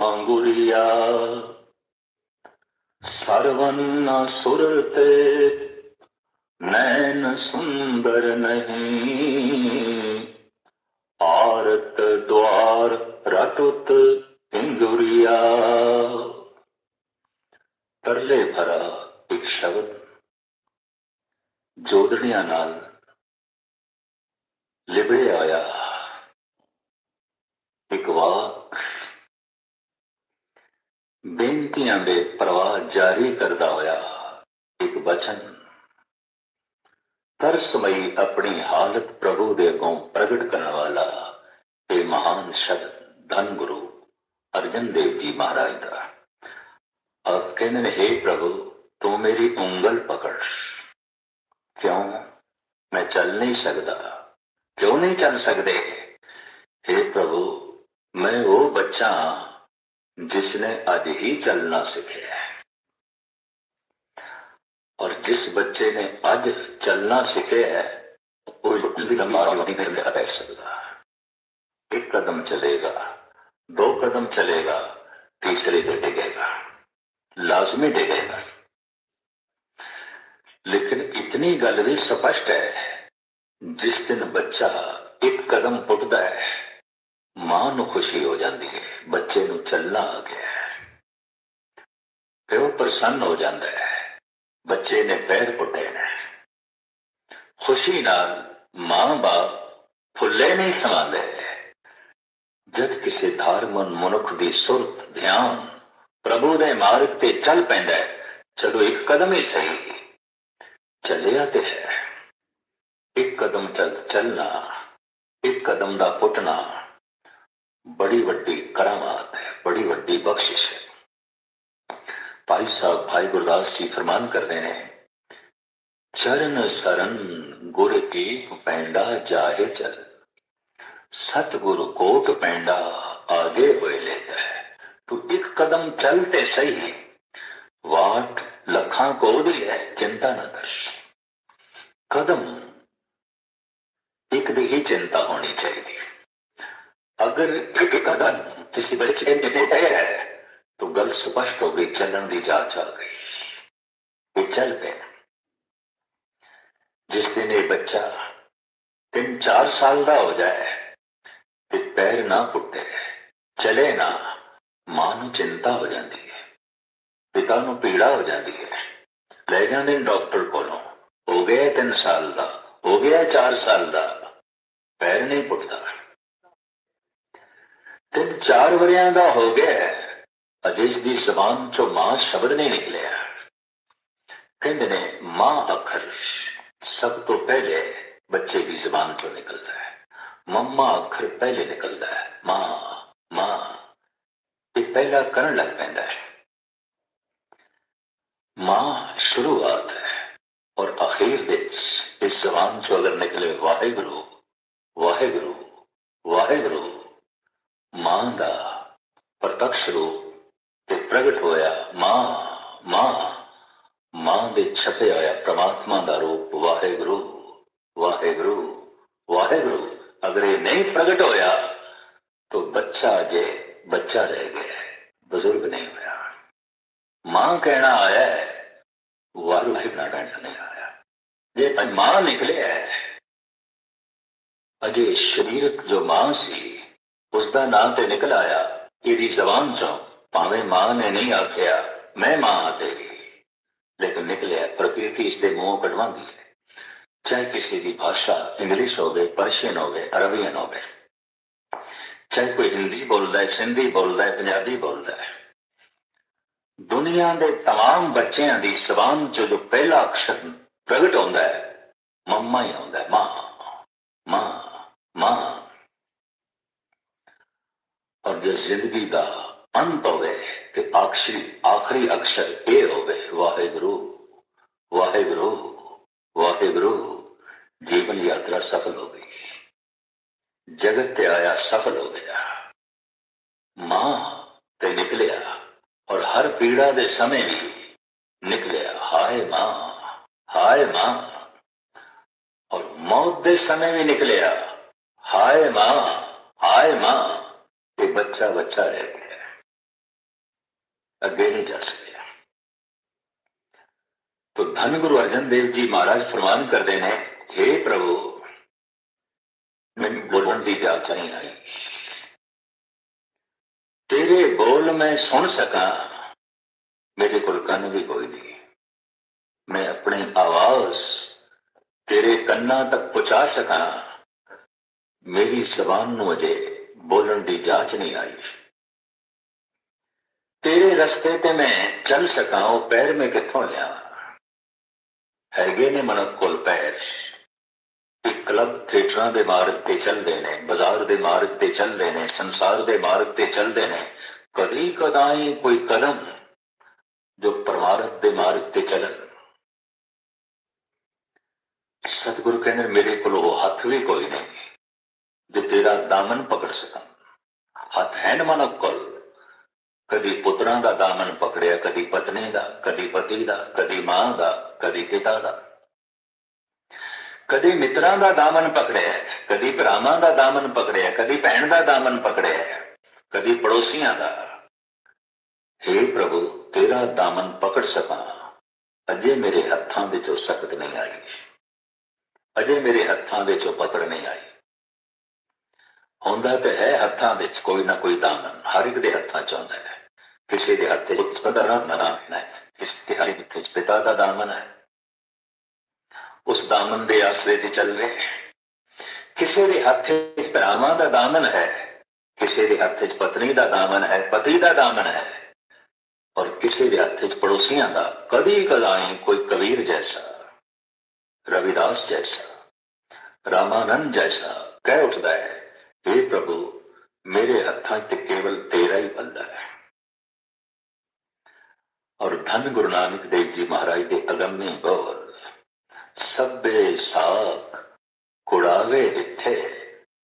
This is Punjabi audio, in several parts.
अंगुलिया। सरवन सर्वन्नसुरते नैन सुंदर नहीं। आरत द्वार रटुत इंगुरिया तरले भरा एक शब्द। जोधड़िया नाल लिबड़े आया। एक वाक। ਬੇਨਤੀਆਂ ਦੇ ਪ੍ਰਵਾਹ ਜਾਰੀ ਕਰਦਾ ਹੋਇਆ ਇੱਕ ਬਚਨ। ਤਰਸਮਈ ਆਪਣੀ ਹਾਲਤ ਪ੍ਰਭੂ ਦੇ ਅੱਗੋਂ ਪ੍ਰਗਟ ਕਰਨ ਵਾਲਾ ਇਹ ਮਹਾਨ ਸ਼ਬਦ ਧੰਨ ਗੁਰੂ ਅਰਜਨ ਦੇਵ ਜੀ ਮਹਾਰਾਜ ਦਾ। ਆਪ ਕਹਿੰਦੇ ਨੇ हे ਪ੍ਰਭੂ, ਤੂੰ ਮੇਰੀ ਉਂਗਲ ਪਕੜ। ਕਿਉਂ? ਮੈਂ ਚੱਲ ਨਹੀਂ ਸਕਦਾ। ਕਿਉਂ ਨਹੀਂ ਚੱਲ ਸਕਦੇ? हे ਪ੍ਰਭੂ, ਮੈਂ ਉਹ ਬੱਚਾ जिसने अज ही चलना सीखे और जिस बच्चे ने अज चलना सीखे है नहीं बैठ सकता। एक कदम चलेगा, दो कदम चलेगा, तीसरे तो डिगेगा, लाजमी डिगेगा। लेकिन इतनी गल भी स्पष्ट है, जिस दिन बच्चा एक कदम उठता है ਮਾਂ ਨੂੰ ਖੁਸ਼ੀ ਹੋ ਜਾਂਦੀ ਹੈ, ਬੱਚੇ ਨੂੰ ਚੱਲਣਾ ਆ ਗਿਆ ਹੈ। ਪਿਓ ਪ੍ਰਸੰਨ ਹੋ ਜਾਂਦਾ ਹੈ, ਬੱਚੇ ਨੇ ਪੈਰ ਪੁੱਟੇ ਨੇ ਖੁਸ਼ੀ ਨਾਲ ਮਾਂ-ਬਾਪ ਫੁੱਲੇ ਨਹੀਂ ਸਮਾਉਂਦੇ। ਜਦ ਕਿਸੇ ਧਾਰਮਨ ਮਨੁੱਖ ਦੀ ਸੁਰਤ, ਧਿਆਨ ਪ੍ਰਭੂ ਦੇ ਮਾਰਗ ਤੇ ਚੱਲ ਪੈਂਦਾ ਚਲੋ ਇੱਕ ਕਦਮ ਹੀ ਸਹੀ ਚੱਲਿਆ ਤੇ ਹੈ। ਇੱਕ ਕਦਮ ਚੱਲ ਚੱਲਣਾ ਇੱਕ ਕਦਮ ਦਾ ਪੁੱਟਣਾ ਬੜੀ ਵੱਡੀ ਕਰਾਮਾਤ ਹੈ ਬੜੀ ਵੱਡੀ ਬਖਸ਼ਿਸ਼ ਹੈ ਭਾਈ ਸਾਹਿਬ ਭਾਈ ਗੁਰਦਾਸ ਜੀ ਫਰਮਾਨ ਕਰਦੇ ਨੇ ਚਰਨ ਸਰਨ ਗੁਰ ਏਕ ਪੈਂਡਾ ਜਾਹੇ ਚਲ ਸਤਿਗੁਰੂ ਕੋਟ ਪੈਂਡਾ ਆਗੇ ਹੋਏ ਲੈਦਾ ਹੈ ਤੂੰ ਇੱਕ ਕਦਮ ਚੱਲ ਤੇ ਸਹੀ ਵਾਟ ਲੱਖਾਂ ਕੋ ਦੀ ਹੈ ਚਿੰਤਾ ਨਾ ਕਰ ਕਦਮ ਇੱਕ ਦੀ ਹੀ ਚਿੰਤਾ ਹੋਣੀ ਚਾਹੀਦੀ ਹੈ अगर कदम किसी बच्चे ने बताया है तो गल स्पष्ट हो गई, चलन की जाँच आ गई। वो चल पे जिस दिन ये बच्चा तीन चार साल का हो जाए तो पैर ना पुटे चले ना, माँ चिंता हो जाती है, पिता को पीड़ा हो जाती है। ले जाते डॉक्टर को हो गया तीन साल का, हो गया चार साल का, पैर नहीं पुटता ਪੈਰ ਨਹੀਂ ਪੁੱਟਦਾ ਤਿੰਨ ਚਾਰ ਵਰਿਆਂ ਦਾ ਹੋ ਗਿਆ ਹੈ, ਅਜੇ ਇਸ ਦੀ ਜ਼ਬਾਨ ਚੋਂ ਮਾਂ ਸ਼ਬਦ ਨਹੀਂ ਨਿਕਲਿਆ ਕਹਿੰਦੇ ਨੇ ਮਾਂ ਅੱਖਰ ਸਭ ਤੋਂ ਪਹਿਲੇ ਬੱਚੇ ਦੀ ਜ਼ਬਾਨ ਚੋਂ ਨਿਕਲਦਾ ਹੈ ਮੰਮਾ ਅੱਖਰ ਪਹਿਲੇ ਨਿਕਲਦਾ ਹੈ ਮਾਂ ਮਾਂ ਇਹ ਪਹਿਲਾ ਕਰਨ ਲੱਗ ਪੈਂਦਾ ਹੈ ਮਾਂ ਸ਼ੁਰੂਆਤ ਹੈ ਔਰ ਅਖੀਰ ਵਿੱਚ ਇਸ ਜ਼ਬਾਨ ਚੋਂ ਅਗਰ ਨਿਕਲੇ ਵਾਹਿਗੁਰੂ ਵਾਹਿਗੁਰੂ ਵਾਹਿਗੁਰੂ ਮਾਂ ਦਾ ਪ੍ਰਤੱਖ ਰੂਪ ਤੇ ਪ੍ਰਗਟ ਹੋਇਆ ਮਾਂ ਮਾਂ ਮਾਂ ਦੇ ਛਪੇ ਹੋਇਆ ਪ੍ਰਮਾਤਮਾ ਦਾ ਰੂਪ ਵਾਹਿਗੁਰੂ ਵਾਹਿਗੁਰੂ ਵਾਹਿਗੁਰੂ। ਅਗਰ ਇਹ ਨਹੀਂ ਪ੍ਰਗਟ ਹੋਇਆ, ਤਾਂ ਬੱਚਾ ਅਜੇ ਬੱਚਾ ਰਹਿ ਗਿਆ ਬਜ਼ੁਰਗ ਨਹੀਂ ਹੋਇਆ। ਮਾਂ ਕਹਿਣਾ ਆਇਆ ਹੈ, ਵਾਹਿਗੁਰੂ ਕਹਿਣਾ ਨਹੀਂ ਆਇਆ। ਜੇ ਭਾਈ ਮਾਂ ਨਿਕਲਿਆ ਅਜੇ ਸਰੀਰਕ ਜੋ ਮਾਂ ਸੀ ਉਸ ਦਾ ਨਾਂ ਤੇ ਨਿਕਲ ਆਇਆ ਇਹਦੀ ਜ਼ਬਾਨ ਚੋਂ ਭਾਵੇਂ ਮਾਂ ਨੇ ਨਹੀਂ ਆਖਿਆ ਮੈਂ ਮਾਂ ਹਾਂ ਤੇਰੀ ਲੇਕਿਨ ਨਿਕਲਿਆ ਪ੍ਰਕਿਰਤੀ ਇਸ ਦੇ ਮੂੰਹ ਕਢਵਾਉਂਦੀ ਹੈ ਚਾਹੇ ਕਿਸੇ ਦੀ ਭਾਸ਼ਾ ਇੰਗਲਿਸ਼ ਹੋਵੇ ਪਰਸ਼ੀਅਨ ਹੋਵੇ ਅਰਬੀਅਨ ਹੋਵੇ ਚਾਹੇ ਕੋਈ ਹਿੰਦੀ ਬੋਲਦਾ ਹੈ ਸਿੰਧੀ ਬੋਲਦਾ ਹੈ ਪੰਜਾਬੀ ਬੋਲਦਾ ਹੈ ਦੁਨੀਆ ਦੇ तमाम ਬੱਚਿਆਂ ਦੀ ਜ਼ਬਾਨ 'ਚ ਜੋ ਪਹਿਲਾ ਅਕਸ਼ਰ ਪ੍ਰਗਟ ਹੁੰਦਾ ਹੈ ਮੰਮਾ ਹੀ ਹੁੰਦਾ ਹੈ ਮਾਂ ਮਾਂ ਮਾਂ ਔਰ ਜੇ ਜ਼ਿੰਦਗੀ ਦਾ ਅੰਤ ਹੋਵੇ ਤੇ ਆਖਰੀ ਆਖਰੀ ਅਕਸ਼ਰ ਇਹ ਹੋਵੇ, ਵਾਹਿਗੁਰੂ ਵਾਹਿਗੁਰੂ ਵਾਹਿਗੁਰੂ, ਜੀਵਨ ਯਾਤਰਾ ਸਫਲ ਹੋ ਗਈ। ਜਗਤ ਤੇ ਆਇਆ ਸਫਲ ਹੋ ਗਿਆ। ਮਾਂ ਤੇ ਨਿਕਲਿਆ ਔਰ ਹਰ ਪੀੜਾ ਦੇ ਸਮੇਂ ਵੀ ਨਿਕਲਿਆ। ਹਾਏ ਮਾਂ ਹਾਏ ਮਾਂ। ਔਰ ਮੌਤ ਦੇ ਸਮੇਂ ਵੀ ਨਿਕਲਿਆ। ਹਾਏ ਮਾਂ ਹਾਏ ਮਾਂ। बच्चा बच्चा रह गया अगे नहीं जा सके तो धन गुरु अर्जन देव जी महाराज फरमान कर देने हे प्रभु, मैं बोलन की जात नहीं आई। तेरे बोल मैं सुन सका, मेरे को कन भी कोई नहीं। मैं अपनी आवाज़ तेरे कन्ना तक पहुँचा सका, मेरी जबान अजे बोलन की जाँच नहीं आई तेरे रस्ते ते मैं चल सका पैर में कितों लिया हैगे ने मनक पैर एक क्लब थिएटर के मार्ग से चलते ने बाज़ार के मार्ग से चलते ने संसार के मार्ग से चलते ने कभी कदाई कोई कदम जो परमारत के मार्ग से चलन सतगुरु कहने मेरे को हथ भी कोई नहीं ਹੱਥ ਵੀ ਕੋਈ ਨਹੀਂ ਜੋ ਤੇਰਾ ਦਾਮਨ ਪਕੜ ਸਕਾਂ। ਹੱਥ ਹੈ ਨਾ ਕੋਲ। ਕਦੀ ਪੁੱਤਰਾਂ ਦਾ ਦਾਮਨ ਪਕੜਿਆ, ਕਦੀ ਪਤਨੀ ਦਾ, ਕਦੀ ਪਤੀ ਦਾ, ਕਦੀ ਮਾਂ ਦਾ, ਕਦੀ ਪਿਤਾ ਦਾ। ਕਦੀ ਮਿੱਤਰਾਂ ਦਾ ਦਾਮਨ ਪਕੜਿਆ, ਕਦੀ ਭਰਾਵਾਂ ਦਾ ਦਾਮਨ ਪਕੜਿਆ, ਕਦੀ ਭੈਣ ਦਾ ਦਾਮਨ ਪਕੜਿਆ, ਕਦੀ ਪੜੋਸੀਆਂ ਦਾ। हे ਪ੍ਰਭੂ, ਤੇਰਾ ਦਾਮਨ ਪਕੜ ਸਕਾਂ। ਅਜੇ ਮੇਰੇ ਹੱਥਾਂ ਦੇ ਚੋਂ ਸਖਤ ਨਹੀਂ ਆਈ। ਅਜੇ ਮੇਰੇ ਹੱਥਾਂ ਦੇ ਚੋਂ ਪਕੜ ਨਹੀਂ ਆਈ। ਹੁੰਦਾ ਤੇ ਹੈ ਹੱਥਾਂ ਵਿੱਚ ਕੋਈ ਨਾ ਕੋਈ ਦਾਮਨ ਹਰ ਇੱਕ ਦੇ ਹੱਥਾਂ 'ਚ ਹੁੰਦਾ ਹੈ ਕਿਸੇ ਦੇ ਹੱਥ 'ਚ ਪਦਰਾ ਦਾਮਨ ਹੈ ਕਿਸੇ ਦੇ ਹੱਥ 'ਚ ਪਿਤਾ ਦਾ ਦਾਮਨ ਹੈ ਉਸ ਦਾਮਨ ਦੇ ਆਸਰੇ ਤੇ ਚੱਲ ਰਹੇ ਕਿਸੇ ਦੇ ਹੱਥ 'ਚ ਭਰਾਵਾਂ ਦਾ ਦਾਮਨ ਹੈ ਕਿਸੇ ਦੇ ਹੱਥ 'ਚ ਪਤਨੀ ਦਾ ਦਾਮਨ ਹੈ ਪਤੀ ਦਾ ਦਾਮਨ ਹੈ ਔਰ ਕਿਸੇ ਦੇ ਹੱਥ 'ਚ ਪੜੋਸੀਆਂ ਦਾ ਕਦੀ ਕਦਾਈ ਕੋਈ ਕਬੀਰ ਜੈਸਾ ਰਵਿਦਾਸ ਜੈਸਾ ਰਾਮਾਨੰਦ ਜੈਸਾ ਕਹਿ ਉੱਠਦਾ ਹੈ हे प्रभु, मेरे हथा च केवल तेरा ही पल्ला है। और धन गुरु नानक देव जी महाराज के अगम्य बोल सबे साख, कुड़ावे इथे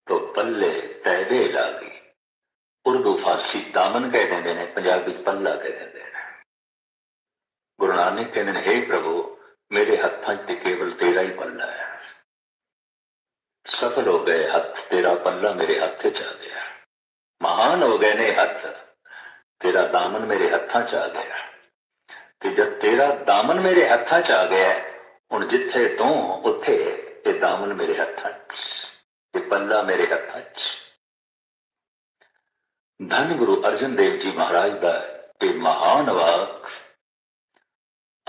तो पल्ले तैवे लागी। उर्दू, फारसी, दामन कह देंगे ने, पंजाबी पल्ला कह देंगे गुरु नानक कहते हे प्रभु, मेरे हथाच च ਸਫਲ ਹੋ ਗਏ ਹੱਥ, ਤੇਰਾ ਪੱਲਾ ਮੇਰੇ ਹੱਥ 'ਚ ਆ ਗਿਆ। ਮਹਾਨ ਹੋ ਗਏ ਨੇ ਹੱਥ, ਤੇਰਾ ਦਾਮਨ ਮੇਰੇ ਹੱਥਾਂ 'ਚ ਆ ਗਿਆ। ਤੇ ਜਦ ਤੇਰਾ ਦਾਮਨ ਮੇਰੇ ਹੱਥਾਂ 'ਚ ਆ ਗਿਆ, ਹੁਣ ਜਿੱਥੇ ਤੂੰ, ਉੱਥੇ ਇਹ ਦਾਮਨ ਮੇਰੇ ਹੱਥਾਂ 'ਚ, ਇਹ ਪੱਲਾ ਮੇਰੇ ਹੱਥਾਂ 'ਚ। ਧੰਨ ਗੁਰੂ ਅਰਜਨ ਦੇਵ ਜੀ ਮਹਾਰਾਜ ਦਾ ਇਹ ਮਹਾਨ ਵਾਕ,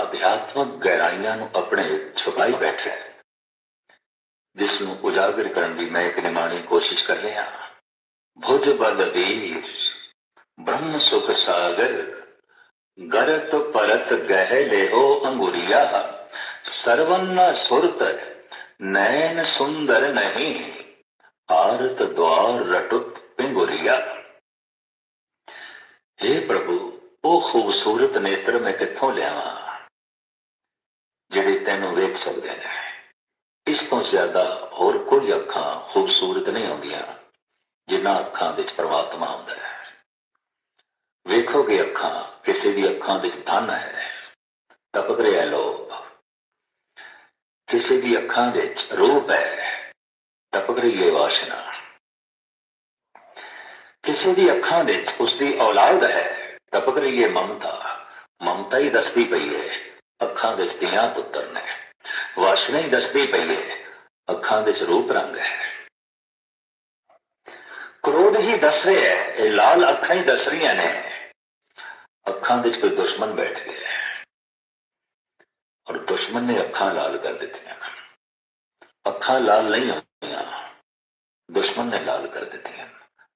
ਅਧਿਆਤਮਕ ਗਹਿਰਾਈਆਂ ਨੂੰ ਆਪਣੇ ਛੁਪਾਈ ਬੈਠਾ ਜਿਸ ਨੂੰ ਉਜਾਗਰ ਕਰਨ ਦੀ ਮੈਂ ਇੱਕ ਨਿਮਾਣੀ ਕੋਸ਼ਿਸ਼ ਕਰ ਰਿਹਾ ਭੁਜ ਬਲ ਵੀਰ ਬ੍ਰਹਮ ਸੁਖ ਸਾਗਰ ਗਰਤ ਪਰਤ ਗਹਿ ਲਿਓ ਅੰਗੁਰੀਆ ਸਰਵਨ ਸੁਰਤ ਨੈਣ ਸੁੰਦਰ ਨਹੀਂ ਆਰਤ ਦਵਾਰ ਰਟੁਤ ਪਿੰਗੁਰੀਆ हे ਪ੍ਰਭੂ ਉਹ ਖੂਬਸੂਰਤ ਨੇਤਰ ਮੈਂ ਕਿੱਥੋਂ ਲਿਆਵਾਂ ਜਿਹੜੇ ਤੈਨੂੰ ਵੇਖ ਸਕਦੇ ਨੇ ਇਸ ਤੋਂ ਜ਼ਿਆਦਾ ਹੋਰ ਕੋਈ ਅੱਖਾਂ ਖੂਬਸੂਰਤ ਨਹੀਂ ਹੁੰਦੀਆਂ ਜਿਨ੍ਹਾਂ ਅੱਖਾਂ ਵਿੱਚ ਪ੍ਰਮਾਤਮਾ ਹੁੰਦਾ ਹੈ ਵੇਖੋਗੇ ਅੱਖਾਂ ਕਿਸੇ ਦੀ ਅੱਖਾਂ ਵਿੱਚ ਧਨ ਹੈ ਟਪਕ ਰਿਹਾ ਲੋਭ ਕਿਸੇ ਦੀ ਅੱਖਾਂ ਵਿੱਚ ਰੂਪ ਹੈ ਟਪਕ ਰਹੀ ਹੈ ਵਾਸ਼ਨਾ ਕਿਸੇ ਦੀ ਅੱਖਾਂ ਵਿੱਚ ਉਸ ਦੀ ਔਲਾਦ ਹੈ ਟਪਕ ਰਹੀ ਹੈ ਮਮਤਾ ਮਮਤਾ ਹੀ ਦੱਸਦੀ ਪਈ ਹੈ ਅੱਖਾਂ ਵਿੱਚ ਧੀਆਂ ਪੁੱਤਰ ਨੇ ਵਾਸ਼ਨਾ ਹੀ ਦੱਸਦੀ ਪਈ ਹੈ ਅੱਖਾਂ ਵਿੱਚ ਰੂਪ ਰੰਗ ਹੈ ਕ੍ਰੋਧ ਹੀ ਦੱਸ ਰਿਹਾ ਹੈ ਇਹ ਲਾਲ ਅੱਖਾਂ ਹੀ ਦੱਸ ਰਹੀਆਂ ਨੇ ਅੱਖਾਂ ਵਿੱਚ ਕੋਈ ਦੁਸ਼ਮਣ ਬੈਠ ਗਿਆ ਹੈ ਔਰ ਦੁਸ਼ਮਣ ਨੇ ਅੱਖਾਂ ਲਾਲ ਕਰ ਦਿੱਤੀਆਂ ਅੱਖਾਂ ਲਾਲ ਨਹੀਂ ਹੋਈਆਂ ਦੁਸ਼ਮਣ ਨੇ ਲਾਲ ਕਰ ਦਿੱਤੀਆਂ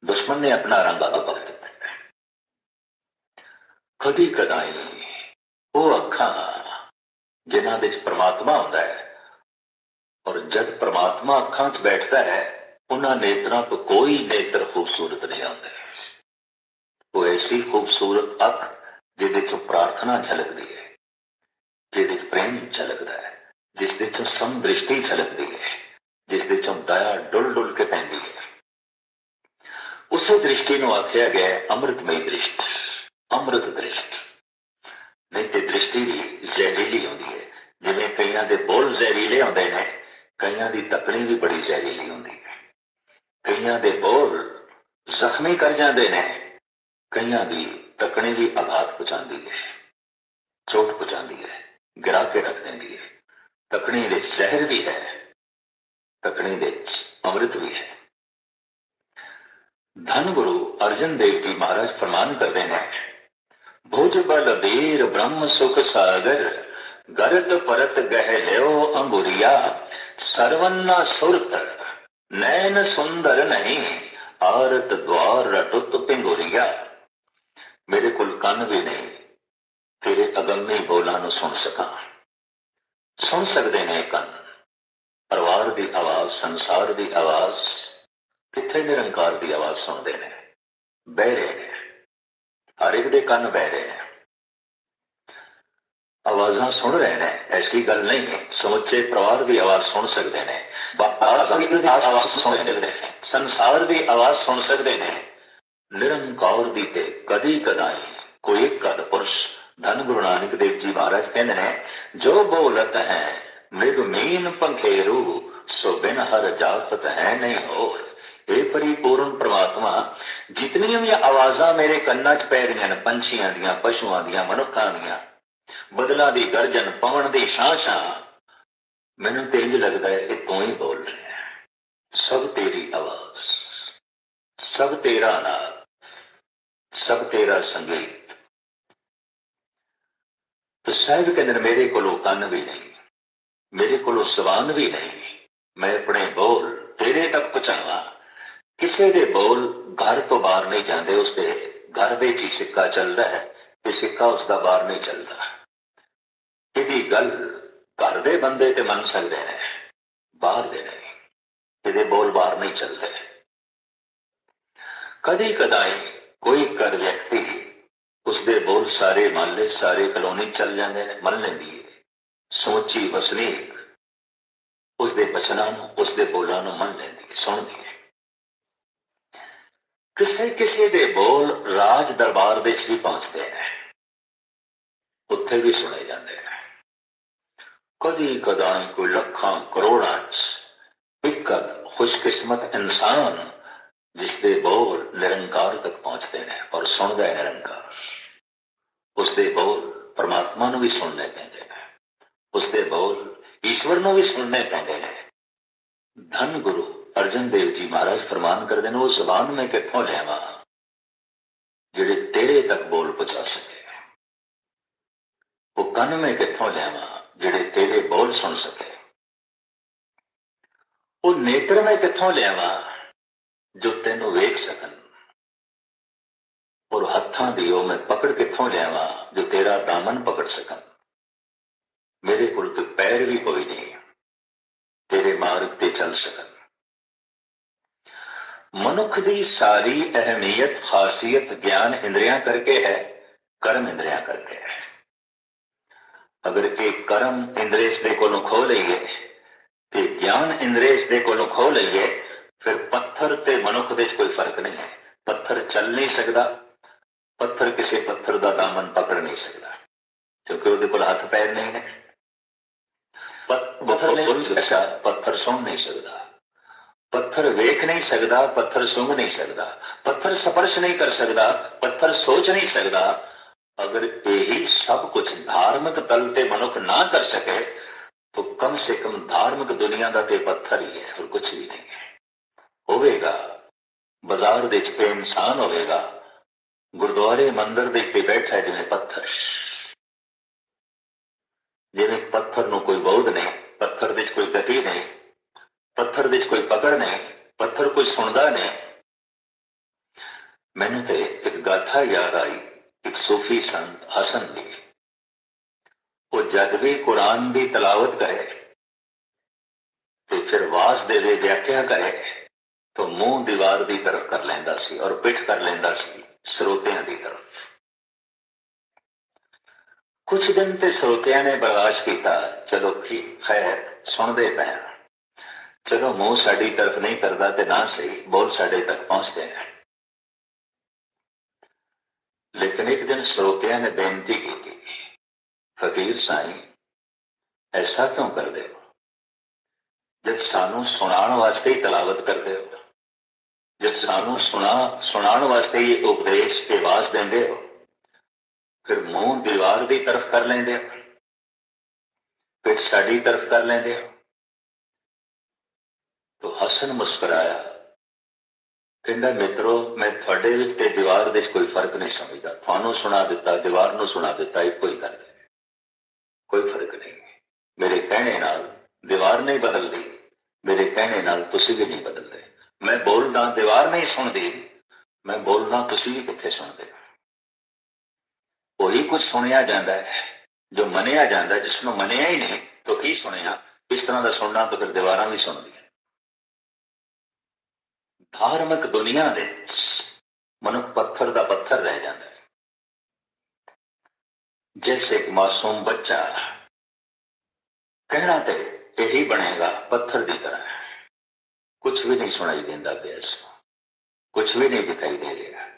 ਦੁਸ਼ਮਣ ਨੇ ਆਪਣਾ ਰੰਗ ਆਪ ਕਰ ਦਿੱਤਾ ਕਦੀ ਕਦਾਈ ਉਹ ਅੱਖਾਂ ਜਿਨ੍ਹਾਂ ਵਿੱਚ ਪ੍ਰਮਾਤਮਾ ਹੁੰਦਾ ਹੈ ਔਰ ਜਦ ਪ੍ਰਮਾਤਮਾ ਅੱਖਾਂ 'ਚ ਬੈਠਦਾ ਹੈ ਉਹਨਾਂ ਨੇਤਰਾਂ ਤੋਂ ਕੋਈ ਨੇਤਰ ਖੂਬਸੂਰਤ ਨਹੀਂ ਆਉਂਦੇ ਉਹ ਐਸੀ ਖੂਬਸੂਰਤ ਅੱਖ ਜਿਹਦੇ 'ਚੋਂ ਪ੍ਰਾਰਥਨਾ ਝਲਕਦੀ ਹੈ ਜਿਹਦੇ 'ਚ ਪ੍ਰੇਮ ਝਲਕਦਾ ਹੈ ਜਿਸ ਦੇ 'ਚੋਂ ਸਮਦ੍ਰਿਸ਼ਟੀ ਝਲਕਦੀ ਹੈ ਜਿਸ ਦੇ 'ਚੋਂ ਦਇਆ ਡੁੱਲ ਡੁੱਲ ਕੇ ਪੈਂਦੀ ਹੈ ਉਸੇ ਦ੍ਰਿਸ਼ਟੀ ਨੂੰ ਆਖਿਆ ਗਿਆ ਹੈ ਅੰਮ੍ਰਿਤਮਈ ਦ੍ਰਿਸ਼ਟ ਅੰਮ੍ਰਿਤ ਦ੍ਰਿਸ਼ਟ ਨਹੀਂ, ਤੇ ਦ੍ਰਿਸ਼ਟੀ ਵੀ ਜ਼ਹਿਰੀਲੀ ਹੁੰਦੀ ਹੈ। ਜਿਵੇਂ ਕਈਆਂ ਦੇ ਬੋਲ ਜ਼ਹਿਰੀਲੇ ਹੁੰਦੇ ਨੇ, ਕਈਆਂ ਦੀ ਤਕਣੀ ਵੀ ਬੜੀ ਜ਼ਹਿਰੀਲੀ ਹੁੰਦੀ ਹੈ। ਕਈਆਂ ਦੇ ਬੋਲ ਜ਼ਖਮੀ ਕਰ ਜਾਂਦੇ ਨੇ, ਕਈਆਂ ਦੀ ਤਕਣੀ ਵੀ ਆਘਾਤ ਪਹੁੰਚਾਉਂਦੀ ਹੈ, ਚੋਟ ਪਹੁੰਚਾਉਂਦੀ ਹੈ, ਗਿਰਾ ਕੇ ਰੱਖ ਦਿੰਦੀ ਹੈ। ਤਕਣੀ ਵਿੱਚ ਜ਼ਹਿਰ ਵੀ ਹੈ, ਤਕਣੀ ਵਿੱਚ ਅੰਮ੍ਰਿਤ ਵੀ ਹੈ। ਧੰਨ ਗੁਰੂ ਅਰਜਨ ਦੇਵ ਜੀ ਮਹਾਰਾਜ ਫਰਮਾਨ ਕਰਦੇ ਨੇ ਭੁਜ ਬਲ ਬੀਰ ਬ੍ਰਹਮ ਸੁਖ ਸਾਗਰ ਗਰਤ ਪਰਤ ਗਹਿ ਲਿਓ ਅੰਗੁਰੀਆ ਸਰਵਨਾ ਸੁਰਤ ਨੈਣ ਸੁੰਦਰ ਨਹੀਂ ਆਰਤ ਦਵਾਰ ਰਟੁਤ ਪਿੰਗੁਰੀਆ ਮੇਰੇ ਕੋਲ ਕੰਨ ਵੀ ਨਹੀਂ ਤੇਰੇ ਅਗੰਮੀ ਬੋਲਾਂ ਨੂੰ ਸੁਣ ਸਕਾਂ ਸੁਣ ਸਕਦੇ ਨੇ ਕੰਨ ਪਰਿਵਾਰ ਦੀ ਆਵਾਜ਼ ਸੰਸਾਰ ਦੀ ਆਵਾਜ਼ ਕਿੱਥੇ ਨਿਰੰਕਾਰ ਦੀ ਆਵਾਜ਼ ਸੁਣਦੇ ਨੇ ਬਹਿ ਰਹੇ ਨੇ ਹਰ ਇੱਕ ਦੇ ਕੰਨ ਬਹਿ ਰਹੇ ਨੇ। ਆਵਾਜ਼ਾਂ ਸੁਣ ਰਹੇ ਨੇ ਐਸੀ ਗੱਲ ਨਹੀਂ ਹੈ ਸਮੁੱਚੇ ਪਰਿਵਾਰ ਦੀ ਆਵਾਜ਼ ਸੁਣ ਸਕਦੇ ਨੇ। ਬਾਜ਼ਾਂ ਦੀ ਆਵਾਜ਼ ਸੁਣ ਸਕਦੇ ਨੇ। ਸੰਸਾਰ ਦੀ ਆਵਾਜ਼ ਸੁਣ ਸਕਦੇ ਨੇ। ਨਿਰੰਕਾਰ ਦੀ ਤੇ ਕਦੀ ਕਦਾਈ ਕੋਈ ਕਦ ਪੁਰਸ਼ ਧੰਨ ਗੁਰੂ ਨਾਨਕ ਦੇਵ ਜੀ ਮਹਾਰਾਜ ਕਹਿੰਦੇ ਨੇ ਜੋ ਬੋਲਤ ਹੈ ਮ੍ਰਿਗ ਮੀਨ ਪੰਖੇਰੂ ਸੋ ਬਿਨ ਹਰ ਜਾਪਤ ਹੈ ਨਹੀਂ ਹੋਰ। ਇਹ ਪਰਿਪੂਰਨ ਪ੍ਰਮਾਤਮਾ, ਜਿਤਨੀਆਂ ਵੀ ਆਵਾਜ਼ਾਂ ਮੇਰੇ ਕੰਨਾਂ 'ਚ ਪੈ ਰਹੀਆਂ ਨੇ, ਪੰਛੀਆਂ ਦੀਆਂ, ਪਸ਼ੂਆਂ ਦੀਆਂ, ਮਨੁੱਖਾਂ ਦੀਆਂ, ਬਦਲਾਂ ਦੀ ਗਰਜਨ, ਪਵਨ ਦੀ ਛਾਂ ਛਾਂ, ਮੈਨੂੰ ਤੇ ਇੰਜ ਲੱਗਦਾ ਹੈ ਕਿ ਤੂੰ ਹੀ ਬੋਲ ਰਿਹਾ ਹੈ। ਸਭ ਤੇਰੀ ਆਵਾਜ਼, ਸਭ ਤੇਰਾ ਨਾਮ, ਸਭ ਤੇਰਾ ਸੰਗੀਤ। ਤੇ ਸਾਹਿਬ ਕਹਿੰਦੇ ਨੇ, ਮੇਰੇ ਕੋਲੋਂ ਕੰਨ ਵੀ ਨਹੀਂ, ਮੇਰੇ ਕੋਲੋਂ ਜ਼ਬਾਨ ਵੀ ਨਹੀਂ, ਮੈਂ ਆਪਣੇ ਬੋਲ ਤੇਰੇ ਤੱਕ ਪਹੁੰਚਾਵਾਂ। ਕਿਸੇ ਦੇ ਬੋਲ ਘਰ ਤੋਂ ਬਾਹਰ ਨਹੀਂ ਜਾਂਦੇ ਉਸਦੇ ਘਰ ਦੇ ਵਿੱਚ ਹੀ ਸਿੱਕਾ ਚੱਲਦਾ ਹੈ ਤੇ ਸਿੱਕਾ ਉਸਦਾ ਬਾਹਰ ਨਹੀਂ ਚੱਲਦਾ। ਇਹਦੀ ਗੱਲ ਘਰ ਦੇ ਬੰਦੇ ਤੇ ਮੰਨ ਸਕਦੇ ਨੇ, ਬਾਹਰ ਦੇ ਨਹੀਂ, ਇਹਦੇ ਬੋਲ ਬਾਹਰ ਨਹੀਂ ਚੱਲਦੇ। ਕਦੇ ਕਦਾਈ ਕੋਈ ਕਰ ਵਿਅਕਤੀ ਉਸਦੇ ਬੋਲ ਸਾਰੇ ਮਹੱਲੇ, ਸਾਰੇ ਕਲੋਨੀ ਚੱਲ ਜਾਂਦੇ ਨੇ, ਮੰਨ ਲੈਂਦੀ ਹੈ ਸਮੁੱਚੀ ਵਸਨੀਕ ਉਸਦੇ ਬਚਨਾਂ ਨੂੰ ਉਸਦੇ ਬੋਲਾਂ ਨੂੰ ਮੰਨ ਲੈਂਦੀ ਸੁਣਦੀ ਹੈ ਕਿਸੇ ਕਿਸੇ ਦੇ ਬੋਲ ਰਾਜ ਦਰਬਾਰ ਦੇ ਵਿੱਚ ਵੀ ਪਹੁੰਚਦੇ ਨੇ ਉੱਥੇ ਵੀ ਸੁਣੇ ਜਾਂਦੇ ਨੇ ਕਦੀ ਕਦਾਈ ਕੋਈ ਲੱਖਾਂ ਕਰੋੜਾਂ ਚ ਇੱਕ ਖੁਸ਼ਕਿਸਮਤ ਇਨਸਾਨ ਜਿਸ ਦੇ ਬੋਲ ਨਿਰੰਕਾਰ ਤੱਕ ਪਹੁੰਚਦੇ ਨੇ ਔਰ ਸੁਣਦਾ ਹੈ ਨਿਰੰਕਾਰ ਉਸ ਦੇ ਬੋਲ ਪਰਮਾਤਮਾ ਨੂੰ ਵੀ ਸੁਣਨੇ ਪੈਂਦੇ ਨੇ ਉਸ ਦੇ ਬੋਲ ਈਸ਼ਵਰ ਨੂੰ ਵੀ ਸੁਣਨੇ ਪੈਂਦੇ ਨੇ ਧੰਨ ਗੁਰੂ ਅਰਜਨ ਦੇਵ ਜੀ ਮਹਾਰਾਜ ਫਰਮਾਨ ਕਰਦੇ ਨੇ, ਉਹ ਜ਼ਬਾਨ ਮੈਂ ਕਿੱਥੋਂ ਲੈਵਾਂ ਜਿਹੜੇ ਤੇਰੇ ਤੱਕ ਬੋਲ ਪਹੁੰਚਾ ਸਕੇ। ਉਹ ਕੰਨ ਮੈਂ ਕਿੱਥੋਂ ਲੈਵਾਂ ਜਿਹੜੇ ਤੇਰੇ ਬੋਲ ਸੁਣ ਸਕੇ। ਉਹ ਨੇਤਰ ਮੈਂ ਕਿੱਥੋਂ ਲਿਆਵਾਂ, ਜੋ ਤੈਨੂੰ ਵੇਖ ਸਕਣ? ਔਰ ਹੱਥਾਂ ਦੀ ਉਹ ਮੈਂ ਪਕੜ ਕਿੱਥੋਂ ਲਿਆਵਾਂ, ਜੋ ਤੇਰਾ ਦਾਮਨ ਪਕੜ ਸਕਣ? ਮੇਰੇ ਕੋਲ ਤੇ ਪੈਰ ਵੀ ਕੋਈ ਨਹੀਂ। ਤੇਰੇ ਮਾਰਗ ਤੇ ਚੱਲ ਸਕਣ। ਮਨੁੱਖ ਦੀ ਸਾਰੀ ਅਹਮੀਅਤ ਖਾਸੀਅਤ ਗਿਆਨ ਇੰਦਰੀਆਂ ਕਰਕੇ ਹੈ ਕਰਮ ਇੰਦਰੀਆਂ ਕਰਕੇ ਹੈ। ਅਗਰ ਇਹ ਕਰਮ ਇੰਦਰੇਸ ਦੇ ਕੋਲੋਂ ਖੋ ਲਈਏ ਤੇ ਗਿਆਨ ਇੰਦਰੇਸ ਦੇ ਕੋਲੋਂ ਖੋ ਲਈਏ ਫਿਰ ਪੱਥਰ ਤੇ ਮਨੁੱਖ ਦੇ ਵਿੱਚ ਕੋਈ ਫ਼ਰਕ ਨਹੀਂ ਹੈ। ਪੱਥਰ ਚੱਲ ਨਹੀਂ ਸਕਦਾ ਪੱਥਰ ਕਿਸੇ ਪੱਥਰ ਦਾ ਦਾਮਨ ਪਕੜ ਨਹੀਂ ਸਕਦਾ ਕਿਉਂਕਿ ਉਹਦੇ ਕੋਲ ਹੱਥ ਪੈਰ ਨਹੀਂ ਨੇ। ਪੱਥਰ ਸਕਦਾ ਪੱਥਰ ਸੁਣ ਨਹੀਂ ਸਕਦਾ। ਪੱਥਰ ਵੇਖ ਨਹੀਂ ਸਕਦਾ ਪੱਥਰ ਸੁੰਘ ਨਹੀਂ ਸਕਦਾ ਪੱਥਰ ਸਪਰਸ਼ ਨਹੀਂ ਕਰ ਸਕਦਾ ਪੱਥਰ ਸੋਚ ਨਹੀਂ ਸਕਦਾ ਅਗਰ ਇਹੀ ਸਭ ਕੁਝ ਧਾਰਮਿਕ ਤਲ ਤੇ ਮਨੁੱਖ ਨਾ ਕਰ ਸਕੇ ਤਾਂ ਕਮ ਸੇ ਕਮ ਧਾਰਮਿਕ ਦੁਨੀਆ ਦਾ ਤੇ ਪੱਥਰ ਹੀ ਹੈ ਹੋਰ ਕੁਝ ਵੀ ਨਹੀਂ ਹੈ ਹੋਵੇਗਾ ਬਾਜ਼ਾਰ ਦੇ ਵਿੱਚ ਕੋਈ ਇਨਸਾਨ ਹੋਵੇਗਾ ਗੁਰਦੁਆਰੇ ਮੰਦਰ ਦੇ ਉੱਤੇ ਬੈਠਾ ਹੈ ਜਿਵੇਂ ਪੱਥਰ ਜਿਵੇਂ ਪੱਥਰ ਨੂੰ ਕੋਈ ਬੋਧ ਨਹੀਂ ਪੱਥਰ ਦੇ ਵਿੱਚ ਕੋਈ ਗਤੀ ਨਹੀਂ ਪੱਥਰ ਦੇ ਵਿੱਚ ਕੋਈ ਪਕੜ ਨਹੀਂ, ਪੱਥਰ ਕੋਈ ਸੁਣਦਾ ਨਹੀਂ। ਮੈਨੂੰ ਤੇ ਇੱਕ ਗਾਥਾ ਯਾਦ ਆਈ, ਇੱਕ ਸੂਫੀ ਸੰਤ ਹਸਨ ਦੀ। ਉਹ ਜਦ ਵੀ ਕੁਰਾਨ ਦੀ ਤਲਾਵਤ ਕਰੇ ਤੇ ਫਿਰ ਵਾਸ ਦੇ ਦੇ ਵਿਆਖਿਆ ਕਰੇ ਤਾਂ ਮੂੰਹ ਦੀਵਾਰ ਦੀ ਤਰਫ ਕਰ ਲੈਂਦਾ ਸੀ ਔਰ ਪਿੱਠ ਕਰ ਲੈਂਦਾ ਸੀ ਸਰੋਤਿਆਂ ਦੀ ਤਰਫ। ਕੁਝ ਦਿਨ ਤੇ ਸਰੋਤਿਆਂ ਨੇ ਬਰਦਾਸ਼ਤ ਕੀਤਾ, ਚਲੋ ਕੀ ਖੈਰ, ਸੁਣਦੇ ਪਏ ਚਲੋ ਮੂੰਹ ਸਾਡੀ ਤਰਫ ਨਹੀਂ ਕਰਦਾ ਤੇ ਨਾ ਸਹੀ ਬੋਲ ਸਾਡੇ ਤੱਕ ਪਹੁੰਚਦੇ ਨੇ ਲੇਕਿਨ ਇੱਕ ਦਿਨ ਸਰੋਤਿਆਂ ਨੇ ਬੇਨਤੀ ਕੀਤੀ ਫਕੀਰ ਸਾਈਂ ਐਸਾ ਕਿਉਂ ਕਰਦੇ ਹੋ ਜਦ ਸਾਨੂੰ ਸੁਣਾਉਣ ਵਾਸਤੇ ਹੀ ਤਲਾਵਤ ਕਰਦੇ ਹੋ ਜਦ ਸਾਨੂੰ ਸੁਣਾ ਸੁਣਾਉਣ ਵਾਸਤੇ ਹੀ ਉਪਦੇਸ਼ ਕੇ ਆਵਾਜ਼ ਦਿੰਦੇ ਹੋ ਫਿਰ ਮੂੰਹ ਦੀਵਾਰ ਦੀ ਤਰਫ ਕਰ ਲੈਂਦੇ ਹੋ ਫਿਰ ਸਾਡੀ ਤਰਫ ਕਰ ਲੈਂਦੇ ਹੋ ਤੋ ਹਸਨ ਮੁਸਕਰਾਇਆ। ਕਹਿੰਦਾ ਮਿੱਤਰੋ ਮੈਂ ਤੁਹਾਡੇ ਵਿੱਚ ਤੇ ਦੀਵਾਰ ਦੇ ਵਿੱਚ ਕੋਈ ਫ਼ਰਕ ਨਹੀਂ ਸਮਝਦਾ। ਤੁਹਾਨੂੰ ਸੁਣਾ ਦਿੱਤਾ ਦੀਵਾਰ ਨੂੰ ਸੁਣਾ ਦਿੱਤਾ ਇੱਕੋ ਹੀ ਗੱਲ ਹੈ ਕੋਈ ਫ਼ਰਕ ਨਹੀਂ। ਮੇਰੇ ਕਹਿਣੇ ਨਾਲ ਦੀਵਾਰ ਨਹੀਂ ਬਦਲਦੀ। ਮੇਰੇ ਕਹਿਣੇ ਨਾਲ ਤੁਸੀਂ ਵੀ ਨਹੀਂ ਬਦਲਦੇ। ਮੈਂ ਬੋਲਦਾ ਦੀਵਾਰ ਨਹੀਂ ਸੁਣਦੀ। ਮੈਂ ਬੋਲਦਾ ਤੁਸੀਂ ਵੀ ਕਿੱਥੇ ਸੁਣਦੇ? ਉਹੀ ਕੁਝ ਸੁਣਿਆ ਜਾਂਦਾ ਹੈ ਜੋ ਮੰਨਿਆ ਜਾਂਦਾ ਹੈ, ਜਿਸ ਨੂੰ ਮੰਨਿਆ ਹੀ ਨਹੀਂ ਤਾਂ ਕੀ ਸੁਣਿਆ? ਇਸ ਤਰ੍ਹਾਂ ਦਾ ਸੁਣਨਾ ਤਾਂ ਫਿਰ ਦੀਵਾਰਾਂ ਵੀ ਸੁਣਦੀਆਂ। ਧਾਰਮਿਕ ਦੁਨੀਆ ਦੇ ਵਿੱਚ ਮਨੁੱਖ ਪੱਥਰ ਦਾ ਪੱਥਰ ਰਹਿ ਜਾਂਦਾ ਹੈ। ਜੈਸੇ ਇੱਕ ਮਾਸੂਮ ਬੱਚਾ ਕਹਿਣਾ ਤੇ ਇਹੀ ਬਣੇਗਾ, ਪੱਥਰ ਦੀ ਤਰ੍ਹਾਂ। ਕੁਝ ਵੀ ਨਹੀਂ ਸੁਣਾਈ ਦਿੰਦਾ ਪਿਆ ਇਸ ਨੂੰ। ਕੁਝ ਵੀ ਨਹੀਂ ਦਿਖਾਈ ਦੇ ਰਿਹਾ।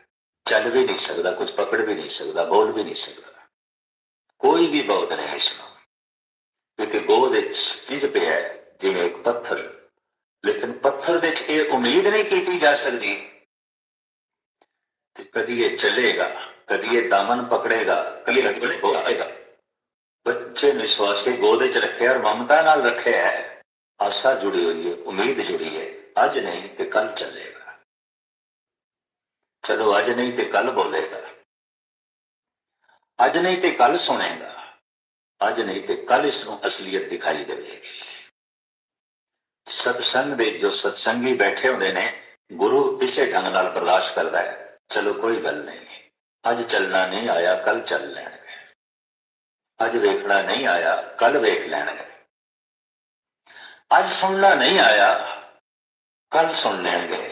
ਚੱਲ ਵੀ ਨਹੀਂ ਸਕਦਾ, ਕੁਝ ਪਕੜ ਵੀ ਨਹੀਂ ਸਕਦਾ, ਬੋਲ ਵੀ ਨਹੀਂ ਸਕਦਾ। ਕੋਈ ਵੀ ਬਹੁਤ ਨਹੀਂ ਇਸ ਨੂੰ। ਕਿਉਂਕਿ ਗੋਦ ਵਿੱਚ ਇੰਜ ਪਿਆ ਜਿਵੇਂ ਇੱਕ ਪੱਥਰ ਲੇਕਿਨ ਪੱਥਰ ਵਿੱਚ ਇਹ ਉਮੀਦ ਨਹੀਂ ਕੀਤੀ ਜਾ ਸਕਦੀ ਕਿ ਕਦੀ ਇਹ ਚੱਲੇਗਾ, ਕਦੀ ਇਹ ਦਾਮਨ ਪਕੜੇਗਾ, ਕਦੀ ਲੱਗਣੇ ਹੋ ਆਏਗਾ ਬੱਚੇ ਨੇ ਗੋਦੇ ਚ ਰੱਖਿਆ ਔਰ ਮਮਤਾ ਨਾਲ ਰੱਖਿਆ ਹੈ। ਆਸਾ ਜੁੜੀ ਹੋਈ ਹੈ, ਉਮੀਦ ਜੁੜੀ ਹੈ, ਅੱਜ ਨਹੀਂ ਤੇ ਕੱਲ ਚੱਲੇਗਾ। ਚਲੋ ਅੱਜ ਨਹੀਂ ਤੇ ਕੱਲ ਬੋਲੇਗਾ। ਅੱਜ ਨਹੀਂ ਤੇ ਕੱਲ ਸੁਣੇਗਾ। ਅੱਜ ਨਹੀਂ ਤੇ ਕੱਲ ਇਸ ਨੂੰ ਅਸਲੀਅਤ ਦਿਖਾਈ ਦੇਵੇਗੀ। ਸਤਸੰਗ ਦੇ ਜੋ ਸਤਸੰਗੀ ਬੈਠੇ ਹੁੰਦੇ ਨੇ ਗੁਰੂ ਇਸੇ ਢੰਗ ਨਾਲ ਬਰਦਾਸ਼ਤ ਕਰਦਾ ਹੈ ਚਲੋ ਕੋਈ ਗੱਲ ਨਹੀਂ ਅੱਜ ਚੱਲਣਾ ਨਹੀਂ ਆਇਆ ਕੱਲ ਚੱਲ ਲੈਣਗੇ ਅੱਜ ਵੇਖਣਾ ਨਹੀਂ ਆਇਆ ਕੱਲ ਵੇਖ ਲੈਣਗੇ ਅੱਜ ਸੁਣਨਾ ਨਹੀਂ ਆਇਆ ਕੱਲ ਸੁਣ ਲੈਣਗੇ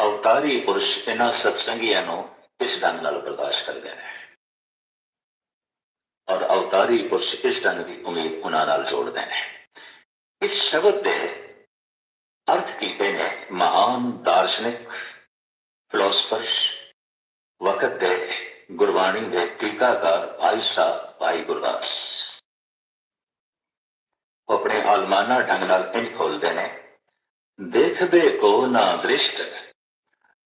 ਅਵਤਾਰੀ ਪੁਰਸ਼ ਇਹਨਾਂ ਸਤਸੰਗੀਆਂ ਨੂੰ ਇਸ ਢੰਗ ਨਾਲ ਬਰਦਾਸ਼ਤ ਕਰਦੇ ਨੇ ਔਰ ਅਵਤਾਰੀ ਪੁਰਸ਼ ਇਸ ਢੰਗ ਦੀ ਉਮੀਦ ਉਹਨਾਂ ਨਾਲ ਜੋੜਦੇ ਨੇ ਇਸ ਸ਼ਬਦ ਦੇ अर्थ कीते ने महान दार्शनिक फिलोसफर वकत दे गुरबाणी दे टीकाकार भाई साहब, भाई गुरदास। अपने आलमाना ढंग नाल इंज खोलते ने। देख दे को ना दृष्ट,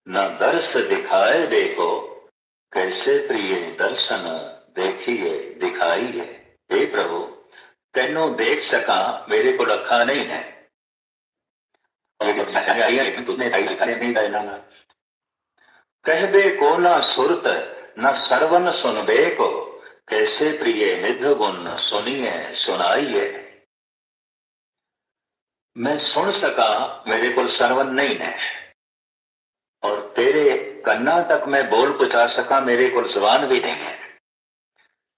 ना दर्श दिखाए दे को। कैसे प्रिय दर्शन देखिए, दिखाइए। हे प्रभु, तेनों देख सका, मेरे को अखा नहीं है। ਨੇ कहबे को ना सुरत न सरवन सुनबे को कैसे प्रिय निध गुण सुनिए, सुनाइए। मैं सुन सका, मेरे को सरवन नहीं है। और तेरे कन्ना तक मैं बोल पहुँचा सका, मेरे को जबान भी नहीं है।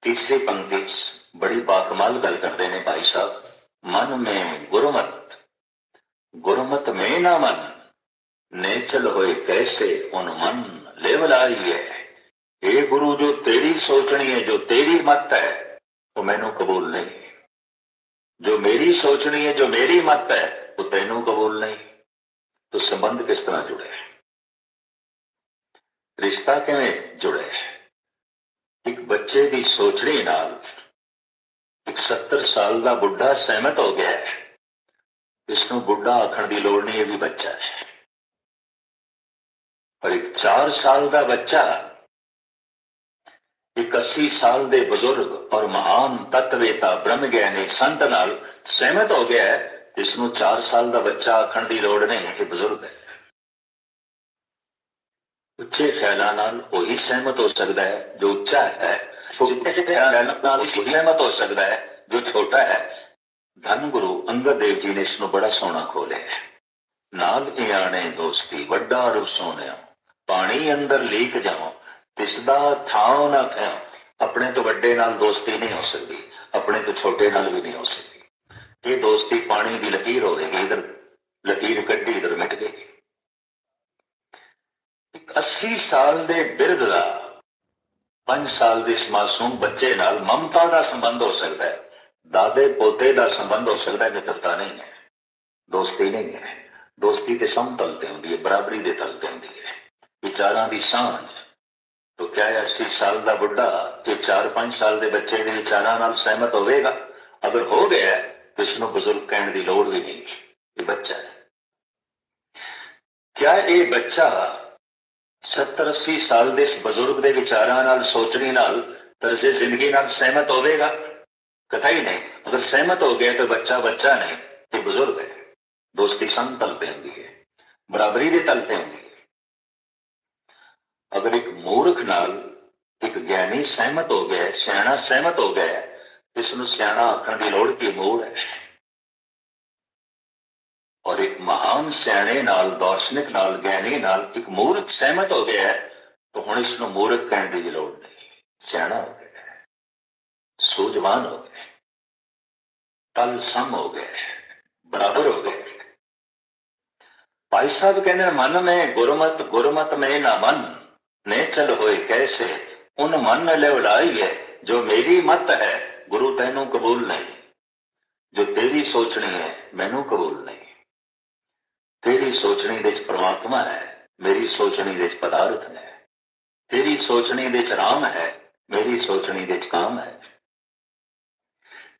तीसरी पंक्ति, बड़ी बाकमाल गल करते ने भाई साहब। मन में गुरुमत गुरमत में ना मन। नेचल होए कैसे उन मन लेवलाइए। हे गुरु, जो तेरी सोचनी है, जो तेरी मत है, वो मैनू कबूल नहीं। जो मेरी सोचनी है, जो मेरी मत है, वो तेनू कबूल नहीं। तो संबंध किस तरह जुड़े रिश्ता किमें जुड़े एक बच्चे की सोचनी नाल एक सत्तर साल का बुढ़ा सहमत हो गया है। ਇਸ ਨੂੰ ਬੁੱਢਾ ਆਖਣ ਦੀ ਲੋੜ ਨਹੀਂ, ਇਹ ਵੀ ਬੱਚਾ ਹੈ। ਪਰ ਇੱਕ 4 ਸਾਲ ਦਾ ਬੱਚਾ, ਇੱਕ 80 ਸਾਲ ਦੇ ਬਜ਼ੁਰਗ ਔਰ ਮਹਾਨ ਤਤਵੇਤਾ ਬ੍ਰਹਮ ਗਿਆਨੀ ਸੰਤ ਨਾਲ ਸਹਿਮਤ ਹੋ ਗਿਆ ਹੈ ਇਸ ਨੂੰ 4 ਸਾਲ ਦਾ ਬੱਚਾ ਆਖਣ ਦੀ ਲੋੜ ਨਹੀਂ, ਇਹ ਬਜ਼ੁਰਗ ਹੈ। ਉੱਚੇ ਖਿਆਲਾਂ ਨਾਲ ਉਹੀ ਸਹਿਮਤ ਹੋ ਸਕਦਾ ਹੈ, ਜੋ ਉੱਚਾ ਹੈ ਛੋਟੇ ਖਿਆਲਾਂ ਨਾਲ ਉਹੀ ਸਹਿਮਤ ਹੋ ਸਕਦਾ ਹੈ, ਜੋ ਛੋਟਾ ਹੈ ਧੰਨ ਗੁਰੂ ਅੰਗਦ ਦੇਵ ਜੀ ਨੇ ਇਸ ਨੂੰ ਬੜਾ ਸੋਹਣਾ ਖੋਲਿਆ ਹੈ। ਨਾਲ ਇਆਣੇ ਦੋਸਤੀ, ਵੱਡਾ ਰੂਪ ਸੋਹਣਿਆ। ਪਾਣੀ ਅੰਦਰ ਲੀਕ ਜਾਓ ਤਿਸ ਦਾ ਥਾਂ ਨਾ ਥਾਂ ਆਪਣੇ ਤੋਂ ਵੱਡੇ ਨਾਲ ਦੋਸਤੀ ਨਹੀਂ ਹੋ ਸਕਦੀ, ਆਪਣੇ ਤੋਂ ਛੋਟੇ ਨਾਲ ਵੀ ਨਹੀਂ ਹੋ ਸਕਦੀ। ਇਹ ਦੋਸਤੀ ਪਾਣੀ ਦੀ ਲਕੀਰ ਹੋਵੇਗੀ ਇਧਰ ਲਕੀਰ ਕੱਢੀ, ਇਧਰ ਮਿਟ ਗਈ। ਇੱਕ 80 ਸਾਲ ਦੇ ਬਿਰਧ ਦਾ 5 ਸਾਲ ਦੇ ਇਸ ਮਾਸੂਮ ਬੱਚੇ ਨਾਲ ਮਮਤਾ ਦਾ ਸੰਬੰਧ ਹੋ ਸਕਦਾ ਹੈ। ਦਾਦੇ ਪੋਤੇ ਦਾ ਸੰਬੰਧ ਹੋ ਸਕਦਾ ਹੈ ਮਿੱਤਰਤਾ ਨਹੀਂ ਹੈ। ਦੋਸਤੀ ਨਹੀਂ ਹੈ। ਦੋਸਤੀ ਤੇ ਸਮਤਲ ਤੇ ਹੁੰਦੀ ਹੈ, ਬਰਾਬਰੀ ਦੇ ਤਲ ਤੇ ਹੁੰਦੀ ਹੈ। ਵਿਚਾਰਾਂ ਦੀ ਸਾਂਝ। ਤੋ ਕਿਆ 80 ਸਾਲ ਦਾ ਬੁੱਢਾ ਤੇ 4-5 ਸਾਲ ਦੇ ਬੱਚੇ ਦੇ ਵਿਚਾਰਾਂ ਨਾਲ ਸਹਿਮਤ ਹੋਵੇਗਾ? ਅਗਰ ਹੋ ਗਿਆ ਤੇ ਇਸ ਨੂੰ ਬਜ਼ੁਰਗ ਕਹਿਣ ਦੀ ਲੋੜ ਵੀ ਨਹੀਂ ਇਹ ਬੱਚਾ ਹੈ। ਕਿਆ ਇਹ ਬੱਚਾ 70-80 ਸਾਲ ਦੇ ਇਸ ਬਜ਼ੁਰਗ ਦੇ ਵਿਚਾਰਾਂ ਨਾਲ, ਸੋਚਣੀ ਨਾਲ, ਤਰਜ਼ੇ ਜ਼ਿੰਦਗੀ ਨਾਲ ਸਹਿਮਤ ਹੋਵੇਗਾ? ਕਥਾਈ ਨਹੀਂ ਅਗਰ ਸਹਿਮਤ ਹੋ ਗਿਆ ਤਾਂ ਬੱਚਾ ਬੱਚਾ ਨਹੀਂ ਇਹ ਬਜ਼ੁਰਗ ਹੈ ਦੋਸਤੀ ਸੰਗ ਤਲ ਤੇ ਹੁੰਦੀ ਹੈ ਬਰਾਬਰੀ ਦੇ ਤਲ ਤੇ ਹੁੰਦੀ ਹੈ ਅਗਰ ਇੱਕ ਮੂਰਖ ਨਾਲ ਇੱਕ ਗਿਆਨੀ ਸਹਿਮਤ ਹੋ ਗਿਆ ਹੈ, ਸਿਆਣਾ ਸਹਿਮਤ ਹੋ ਗਿਆ ਹੈ, ਇਸ ਨੂੰ ਸਿਆਣਾ ਆਖਣ ਦੀ ਲੋੜ ਕੀ ਮੂੜ ਹੈ ਔਰ ਇੱਕ ਮਹਾਨ ਸਿਆਣੇ ਨਾਲ ਦਾਰਸ਼ਨਿਕ ਨਾਲ ਗਿਆਨੀ ਨਾਲ ਇੱਕ ਮੂਰਖ ਸਹਿਮਤ ਹੋ ਗਿਆ ਹੈ ਤਾਂ ਹੁਣ ਇਸ ਨੂੰ ਮੂਰਖ ਕਹਿਣ ਦੀ ਵੀ ਲੋੜ ਨਹੀਂ ਸਿਆਣਾ ਹੋ ਗਿਆ ਹੈ, सूझवान हो गए। तल सम हो गए। बराबर हो गए। भाई साहब कहने मन में गुरमत गुरमत में ना मन। ने चल होए कैसे? उन मन ने ले उड़ाई है, जो मेरी मत है, गुरु तेनू कबूल नहीं। जो तेरी सोचनी है, मैनू कबूल नहीं। तेरी सोचनी देश परमात्मा है, मेरी सोचनी देश पदार्थ है। तेरी सोचनी देश राम है, मेरी सोचनी देश काम है।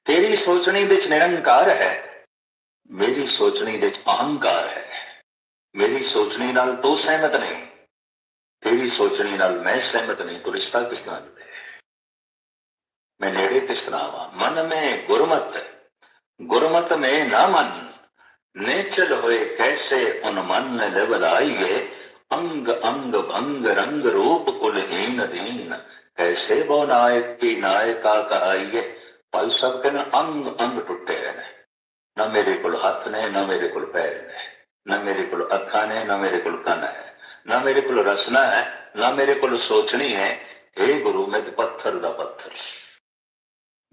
ਤੇਰੀ ਸੋਚਣੀ ਦੇ ਵਿੱਚ ਨਿਰੰਕਾਰ ਹੈ ਮੇਰੀ ਸੋਚਣੀ ਦੇ ਵਿੱਚ ਅਹੰਕਾਰ ਹੈ ਮੇਰੀ ਸੋਚਣੀ ਨਾਲ ਤੂੰ ਸਹਿਮਤ ਨਹੀਂ ਤੇਰੀ ਸੋਚਣੀ ਨਾਲ ਮੈਂ ਸਹਿਮਤ ਨਹੀਂ ਤੂੰ ਰਿਸ਼ਤਾ ਕਿਸ ਤਰ੍ਹਾਂ ਜੁੜੇ ਮੈਂ ਨੇੜੇ ਕਿਸ ਤਰ੍ਹਾਂ ਆਵਾਂ ਮਨ ਮੈਂ ਗੁਰਮਤ ਗੁਰਮਤ ਮੈਂ ਨਾ ਮਨ नेचल होए कैसे उन मन ने लेवलाइए अंग अंग भंग रंग रूप कुलहीन दीन कैसे वो नायक की नायका कहाइए भाई साहब कहना अंग अंग टुटे ने ना मेरे को हाथ ने, ना मेरे को पैर ने, ना मेरे को अखा ने, ना मेरे को कन है। ना मेरे को रसना है, ना मेरे को सोचनी है। हे गुरु मैं तो पत्थर का पत्थर।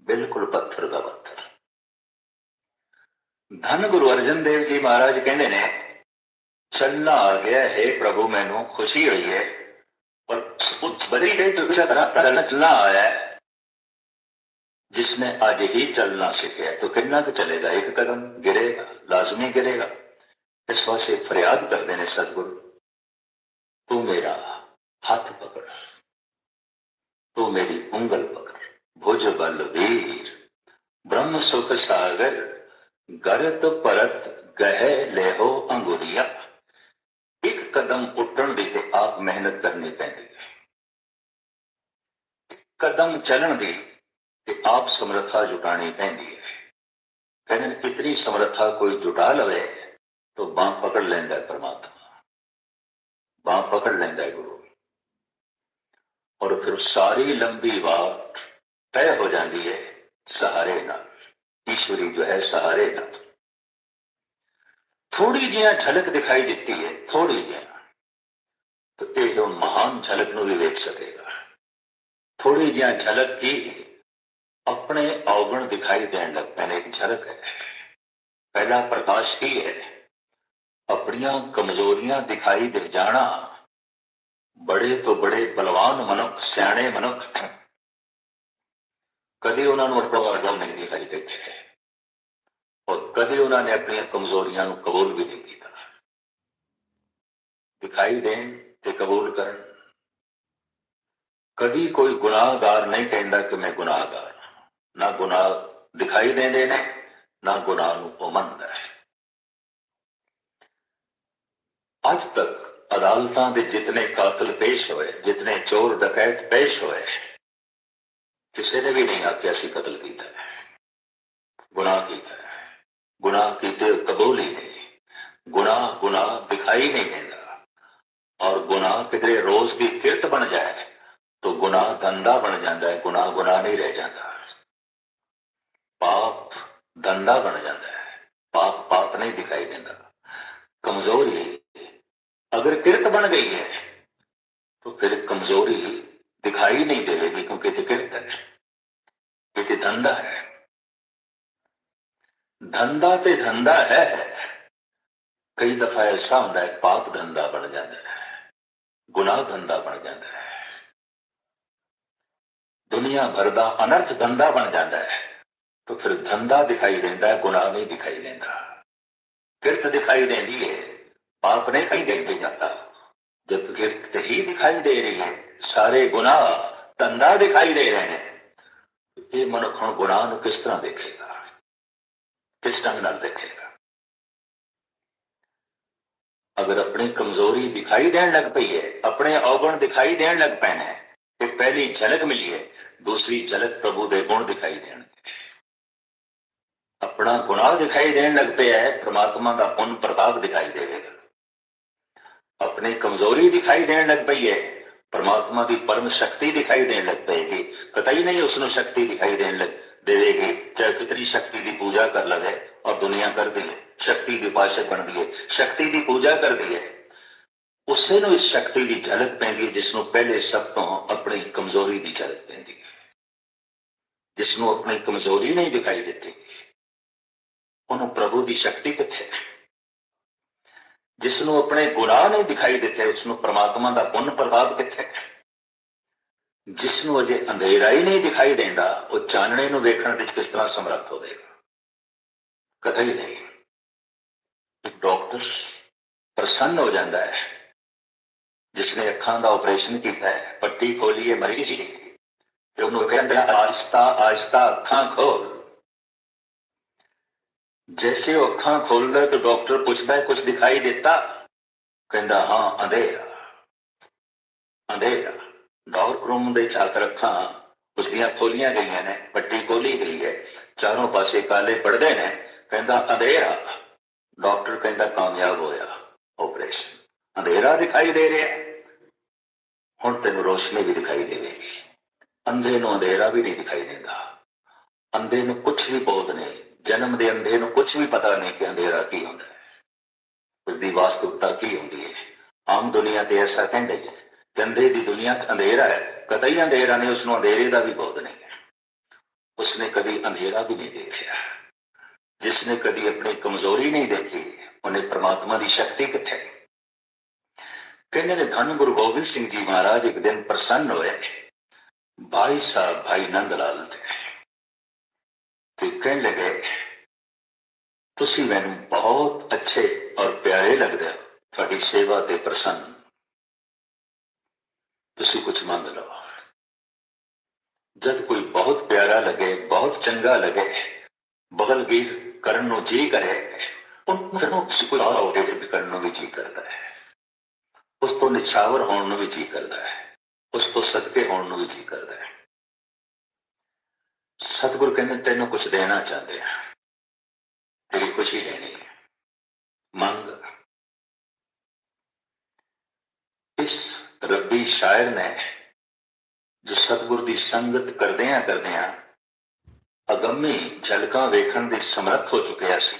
बिल्कुल पत्थर का पत्थर। धन गुरु अर्जन देव जी महाराज कहते ने, चलना आ गया हे प्रभु, मैनू खुशी हुई है, पर उस बदल चलना आया है। जिसने आज ही चलना सीखे तो कितना तो चलेगा? एक कदम गिरेगा, लाजमी गिरेगा। इस वहाँ से फरियाद कर देने सदगुरु, तू मेरा हाथ पकड़, तू मेरी उंगल पकड़। भुज बल वीर ब्रह्म सुख सागर, गरत परत गह लेहो अंगुरिया। एक कदम उठन भी आप मेहनत करनी पैदी कदम चलन भी कि आप समर्था जुटानी पवंदी है। कॾहिं समर्था कोई जुटा लवे तो बां पकड़ लेंदा है परमात्मा। बां पकड़ लेंदा है गुरु। और फिर सारी लंबी बात तय हो जाती है, सहारे ना। ईश्वरी जो है, सहारे ना। थोड़ी जी झलक दिखाई देती है, थोड़ी जी तो यह महान झलक न भी सकेगा। थोड़ी जी झलक की ਆਪਣੇ ਔਗਣ ਦਿਖਾਈ ਦੇਣ ਲੱਗ ਪੈਣੇ, ਇੱਕ ਝਲਕ ਹੈ। ਪਹਿਲਾ ਪ੍ਰਕਾਸ਼ ਕੀ ਹੈ। ਆਪਣੀਆਂ ਕਮਜ਼ੋਰੀਆਂ ਦਿਖਾਈ ਦੇ ਜਾਣਾ, ਬੜੇ ਤੋਂ ਬੜੇ ਬਲਵਾਨ ਮਨੁੱਖ, ਸਿਆਣੇ ਮਨੁੱਖ। ਕਦੇ ਉਹਨਾਂ ਨੂੰ ਆਪਣਾ ਅਰਗਮ ਨਹੀਂ ਦਿਖਾਈ ਦਿੱਤੇ। ਔਰ ਕਦੇ ਉਹਨਾਂ ਨੇ ਆਪਣੀਆਂ ਕਮਜ਼ੋਰੀਆਂ ਨੂੰ ਕਬੂਲ ਵੀ ਨਹੀਂ ਕੀਤਾ। ਦਿਖਾਈ ਦੇਣ ਤੇ ਕਬੂਲ ਕਰਨ। ਕਦੀ ਕੋਈ ਗੁਨਾਹਗਾਰ ਨਹੀਂ ਕਹਿੰਦਾ ਕਿ ਮੈਂ ਗੁਨਾਹਗਾਰ ਨਾ ਗੁਨਾਹ ਦਿਖਾਈ ਦਿੰਦੇ ਨੇ, ਨਾ ਗੁਨਾਹ ਨੂੰ ਉਹ ਮੰਨਦਾ ਹੈ। ਅੱਜ ਤੱਕ ਅਦਾਲਤਾਂ ਦੇ ਜਿਤਨੇ ਕਾਤਲ ਪੇਸ਼ ਹੋਏ, ਜਿਤਨੇ ਚੋਰ ਡਕੈਤ ਪੇਸ਼ ਹੋਏ, ਕਿਸੇ ਨੇ ਵੀ ਨਹੀਂ ਆਖਿਆ ਸੀ ਕਤਲ ਕੀਤਾ ਹੈ। ਗੁਨਾਹ ਕੀਤਾ ਹੈ। ਗੁਨਾਹ ਕੀਤੇ ਕਬੂਲ ਹੀ ਨਹੀਂ ਗੁਨਾਹ ਗੁਨਾਹ ਦਿਖਾਈ ਨਹੀਂ ਦਿੰਦਾ। ਔਰ ਗੁਨਾਹ ਕਿਤੇ ਰੋਜ਼ ਦੀ ਕਿਰਤ ਬਣ ਜਾਏ, ਤਾਂ ਗੁਨਾਹ ਧੰਦਾ ਬਣ ਜਾਂਦਾ ਹੈ, ਗੁਨਾਹ ਗੁਨਾਹ ਨਹੀਂ ਰਹਿ ਜਾਂਦਾ। ਪਾਪ ਧੰਦਾ ਬਣ ਜਾਂਦਾ ਹੈ ਪਾਪ ਪਾਪ ਨਹੀਂ ਦਿਖਾਈ ਦਿੰਦਾ ਕਮਜ਼ੋਰੀ ਅਗਰ ਕਿਰਤ ਬਣ ਗਈ ਹੈ तो फिर कमजोरी दिखाई नहीं देगी क्योंकि ये किरत है ये धंधा है धंधा ते धंधा है ਕਈ ਦਫਾ ਐਸਾ ਹੁੰਦਾ ਹੈ ਪਾਪ ਧੰਦਾ ਬਣ ਜਾਂਦਾ ਹੈ ਗੁਨਾਹ ਧੰਦਾ ਬਣ ਜਾਂਦਾ ਹੈ ਦੁਨੀਆ ਭਰ ਦਾ ਅਨਰਥ ਧੰਦਾ ਬਣ ਜਾਂਦਾ ਹੈ तो फिर धंधा दिखाई देता है गुनाह नहीं दिखाई देता किरत दिखाई देंदी है, पाप नहीं दिखाई देते जाता। जब किरत ही दिखाई दे रही है, सारे गुनाह धंधा दिखाई दे रहे हैं। तो ये मनुख हम गुनाह किस तरह देखेगा? किस ढंग न देखेगा? अगर अपनी कमज़ोरी दिखाई देन लग पई है, अपने अवगुण दिखाई देन लग पैने पहली झलक मिली है, दूसरी झलक प्रभु दे गुण दिखाई देने ਆਪਣਾ ਗੁਨਾਹ ਦਿਖਾਈ ਦੇਣ ਲੱਗ ਪਿਆ ਹੈ, ਪ੍ਰਮਾਤਮਾ ਦਾ ਪੁੰਨ ਪ੍ਰਤਾਪ ਦਿਖਾਈ ਦੇਵੇਗਾ। ਆਪਣੀ ਕਮਜ਼ੋਰੀ ਦਿਖਾਈ ਦੇਣ ਲੱਗ ਪਈ ਹੈ, ਪਰਮਾਤਮਾ ਦੀ ਪਰਮ ਸ਼ਕਤੀ ਦਿਖਾਈ ਦੇਣ ਲੱਗ ਪਏਗੀ। ਕਤਈ ਨਹੀਂ ਉਸ ਨੂੰ ਸ਼ਕਤੀ ਦਿਖਾਈ ਦੇਣ ਲੱਗ ਦੇਵੇਗੀ। ਚਾਹੇ ਕਿਤਨੀ ਸ਼ਕਤੀ ਦੀ ਪੂਜਾ ਕਰ ਲਵੇ ਔਰ ਦੁਨੀਆ ਕਰਦੀ ਹੈ, ਸ਼ਕਤੀ ਦੀ ਉਪਾਸ਼ਕ ਬਣਦੀ ਹੈ, ਸ਼ਕਤੀ ਦੀ ਪੂਜਾ ਕਰਦੀ ਹੈ। ਉਸੇ ਨੂੰ ਇਸ ਸ਼ਕਤੀ ਦੀ ਝਲਕ ਪੈਂਦੀ ਹੈ ਜਿਸ ਨੂੰ ਪਹਿਲੇ ਸਭ ਤੋਂ ਆਪਣੀ ਕਮਜ਼ੋਰੀ ਦੀ ਝਲਕ ਪੈਂਦੀ ਹੈ। ਜਿਸ ਨੂੰ ਆਪਣੀ ਕਮਜ਼ੋਰੀ ਨਹੀਂ ਦਿਖਾਈ ਦਿੱਤੀ। ਉਹਨੂੰ ਪ੍ਰਭੂ ਦੀ ਸ਼ਕਤੀ ਕਿੱਥੇ ਹੈ ਜਿਸ ਨੂੰ ਆਪਣੇ ਗੁਨਾਹ ਨਹੀਂ ਦਿਖਾਈ ਦਿੱਤੇ ਉਸ ਨੂੰ ਪ੍ਰਮਾਤਮਾ ਦਾ ਪੁੰਨ ਪ੍ਰਤਾਪ ਕਿੱਥੇ ਹੈ ਜਿਸ ਨੂੰ ਅਜੇ ਅੰਧੇਰਾ ਹੀ ਨਹੀਂ ਦਿਖਾਈ ਦਿੰਦਾ, ਉਹ ਚਾਨਣੇ ਨੂੰ ਵੇਖਣ ਵਿੱਚ ਕਿਸ ਤਰ੍ਹਾਂ ਸਮਰੱਥ ਹੋਵੇਗਾ? ਕਥਾ ਹੀ ਨਹੀਂ। ਇੱਕ ਡਾਕਟਰ ਪ੍ਰਸੰਨ ਹੋ ਜਾਂਦਾ ਹੈ। ਜਿਸ ਨੇ ਅੱਖਾਂ ਦਾ ਆਪਰੇਸ਼ਨ ਕੀਤਾ ਹੈ, ਪੱਟੀ ਖੋਲੀ ਹੈ ਮਰੀਜ਼ ਦੀ ਤੇ ਉਹਨੂੰ ਕਹਿੰਦੇ ਆਸਤਾ ਆਸ਼ਤਾ ਅੱਖਾਂ ਖੋਲ। ਜੈਸੇ ਉਹ ਅੱਖਾਂ ਖੋਲਦਾ ਤਾਂ ਡਾਕਟਰ ਪੁੱਛਦਾ ਹੈ ਕੁਝ ਦਿਖਾਈ ਦਿੱਤਾ? ਕਹਿੰਦਾ, ਹਾਂ ਅੰਧੇਰਾ ਅੰਧੇਰਾ ਡਾਰਕ ਰੂਮ ਦੇ ਚਾਕਰ ਅੱਖਾਂ ਉਸਦੀਆਂ ਖੋਲੀਆਂ ਗਈਆਂ ਨੇ, ਪੱਟੀ ਖੋਲੀ ਗਈ ਹੈ। ਚਾਰੋਂ ਪਾਸੇ ਕਾਲੇ ਪੜਦੇ ਨੇ। ਕਹਿੰਦਾ ਅੰਧੇਰਾ ਡਾਕਟਰ ਕਹਿੰਦਾ, ਕਾਮਯਾਬ ਹੋਇਆ। ਆਪਰੇਸ਼ਨ ਅੰਧੇਰਾ ਦਿਖਾਈ ਦੇ ਰਿਹਾ ਹੁਣ ਤੈਨੂੰ ਰੋਸ਼ਨੀ ਵੀ ਦਿਖਾਈ ਦੇਵੇਗੀ। ਅੰਧੇ ਨੂੰ ਅੰਧੇਰਾ ਵੀ ਨਹੀਂ ਦਿਖਾਈ ਦਿੰਦਾ। ਅੰਧੇ ਨੂੰ ਕੁਝ ਵੀ ਬੋਧ ਨਹੀਂ। ਜਨਮ ਦੇ ਅੰਧੇ ਨੂੰ ਕੁਝ ਵੀ ਪਤਾ ਨਹੀਂ ਕਿ ਅੰਧੇਰਾ ਕੀ ਹੁੰਦਾ ਹੈ। ਉਸ ਦੀ ਵਾਸਤਵਤਾ ਕੀ ਹੁੰਦੀ ਹੈ। ਆਮ ਦੁਨੀਆ ਤੇ ਐਸਾ ਕਹਿੰਦੇ ਹੈ ਕਿ ਅੰਧੇ ਦੀ ਦੁਨੀਆ ਅੰਧੇਰਾ ਹੈ। ਕਤਈ ਅੰਧੇਰਾ ਨਹੀਂ ਉਸ ਨੂੰ ਅੰਧੇਰੇ ਦਾ ਵੀ ਬੋਧ ਨਹੀਂ ਹੈ। ਉਸਨੇ ਕਦੀ ਅੰਧੇਰਾ ਵੀ ਨਹੀਂ ਦੇਖਿਆ। ਜਿਸ ਨੇ ਕਦੀ ਆਪਣੀ ਕਮਜ਼ੋਰੀ ਨਹੀਂ ਦੇਖੀ, ਉਹਨੇ ਪ੍ਰਮਾਤਮਾ ਦੀ ਸ਼ਕਤੀ ਕਿੱਥੇ? ਕਹਿੰਦੇ ਨੇ, ਧੰਨ ਗੁਰੂ ਗੋਬਿੰਦ ਸਿੰਘ ਜੀ ਮਹਾਰਾਜ, ਇੱਕ ਦਿਨ ਪ੍ਰਸੰਨ ਹੋਏ। ਭਾਈ ਸਾਹਿਬ ਭਾਈ ਨੰਦ ਲਾਲ ਤੇ। ਤੇ ਕਹਿਣ ਲੱਗੇ ਤੁਸੀਂ ਮੈਨੂੰ ਬਹੁਤ ਅੱਛੇ ਔਰ ਪਿਆਰੇ ਲੱਗਦੇ ਹੋ। ਤੁਹਾਡੀ ਸੇਵਾ ਤੇ ਪ੍ਰਸੰਨ। ਤੁਸੀਂ ਕੁਝ ਮੰਗ ਲਓ। ਜਦ ਕੋਈ ਬਹੁਤ ਪਿਆਰਾ ਲੱਗੇ, ਬਹੁਤ ਚੰਗਾ ਲੱਗੇ ਬਗਲਗੀਰ ਕਰਨ ਨੂੰ ਜੀ ਕਰੇ, ਉਹਨੂੰ ਨੂੰ ਕੋਈ ਆਉਟ ਕਰਨ ਨੂੰ ਵੀ ਜੀ ਕਰਦਾ ਹੈ। ਉਸ ਤੋਂ ਨਿਛਾਵਰ ਹੋਣ ਨੂੰ ਵੀ ਜੀ ਕਰਦਾ ਹੈ। ਉਸ ਤੋਂ ਸਦਕੇ ਹੋਣ ਨੂੰ ਵੀ ਜੀ ਕਰਦਾ ਹੈ। ਸਤਿਗੁਰੂ ਕਹਿੰਦੇ, ਤੈਨੂੰ ਕੁਝ ਦੇਣਾ ਚਾਹੁੰਦੇ ਆ। ਤੇਰੀ ਖੁਸ਼ੀ ਲੈਣੀ ਹੈ ਮੰਗ। ਇਸ ਰੱਬੀ ਸ਼ਾਇਰ ਨੇ ਜੋ ਸਤਿਗੁਰ ਦੀ ਸੰਗਤ ਕਰਦਿਆਂ ਕਰਦਿਆਂ ਅਗੰਮੀ ਝਲਕਾਂ ਵੇਖਣ ਦੇ ਸਮਰੱਥ ਹੋ ਚੁੱਕਿਆ ਸੀ,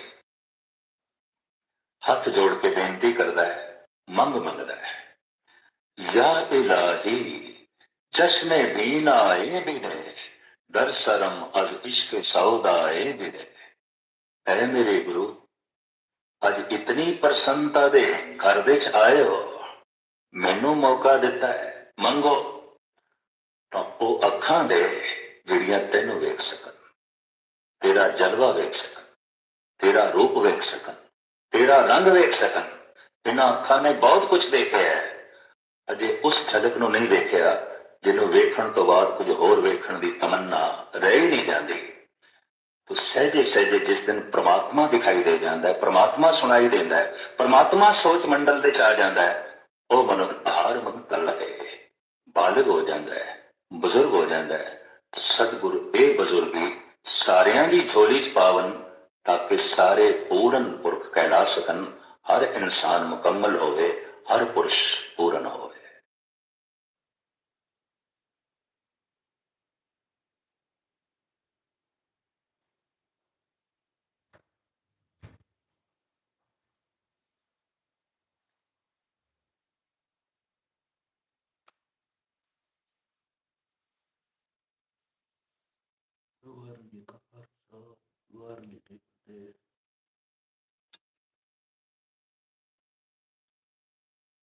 ਹੱਥ ਜੋੜ ਕੇ ਬੇਨਤੀ ਕਰਦਾ ਹੈ, ਮੰਗ ਮੰਗਦਾ ਹੈ। ਯਾ ਇਲਾਹੀ ਚਸ਼ਮੇ ਬੀਨਾ ਏ ਬਿਨੇ। ਦਰ ਸਰਮ ਅਜ਼ ਇਸ਼ਕ ਸੌਦਾ ਏ ਬਿਨੇ। ਐ ਅੱਜ ਇਤਨੀ ਪ੍ਰਸੰਨਤਾ ਦੇ ਘਰ ਵਿੱਚ ਆਏ ਹੋ ਮੈਨੂੰ ਮੌਕਾ ਦਿੱਤਾ ਹੈ, ਮੰਗੋ, ਤਾਂ ਉਹ ਅੱਖਾਂ ਦੇ ਜਿਹੜੀਆਂ ਤੈਨੂੰ ਵੇਖ ਸਕਣ, ਤੇਰਾ ਜਲਵਾ ਵੇਖ ਸਕਣ, ਤੇਰਾ ਰੂਪ ਵੇਖ ਸਕਣ, ਤੇਰਾ ਰੰਗ ਵੇਖ ਸਕਣ। ਇਹਨਾਂ ਅੱਖਾਂ ਨੇ ਬਹੁਤ ਕੁਝ ਦੇਖਿਆ ਹੈ, ਅਜੇ ਉਸ ਝਲਕ ਨੂੰ ਨਹੀਂ ਦੇਖਿਆ। ਜਿਹਨੂੰ ਵੇਖਣ ਤੋਂ ਬਾਅਦ ਕੁਝ ਹੋਰ ਵੇਖਣ ਦੀ ਤਮੰਨਾ ਰਹਿ ਹੀ ਨਹੀਂ ਜਾਂਦੀ। ਤੋ ਸਹਿਜੇ ਸਹਿਜੇ ਜਿਸ ਦਿਨ ਪ੍ਰਮਾਤਮਾ ਦਿਖਾਈ ਦੇ ਜਾਂਦਾ ਹੈ, ਪ੍ਰਮਾਤਮਾ ਸੁਣਾਈ ਦਿੰਦਾ ਹੈ, ਪ੍ਰਮਾਤਮਾ ਸੋਚ ਮੰਡਲ ਦੇ ਚ ਆ ਜਾਂਦਾ ਹੈ, ਉਹ ਮਨੁੱਖ ਹਾਰ ਮਨ ਤਲਤੇ ਬਾਲਗ ਹੋ ਜਾਂਦਾ ਹੈ, ਬਜ਼ੁਰਗ ਹੋ ਜਾਂਦਾ ਹੈ। ਸਤਿਗੁਰ ਇਹ ਬਜ਼ੁਰਗੀ ਸਾਰਿਆਂ ਦੀ ਝੋਲੀ ਚ ਪਾਵਨ, ਤਾਂ ਕਿ ਸਾਰੇ ਪੂਰਨ ਪੁਰਖ ਕਹਿਲਾ ਸਕਣ। ਹਰ ਇਨਸਾਨ ਮੁਕੰਮਲ ਹੋਵੇ, ਹਰ ਪੁਰਸ਼ ਪੂਰਨ ਹੋਵੇ। modern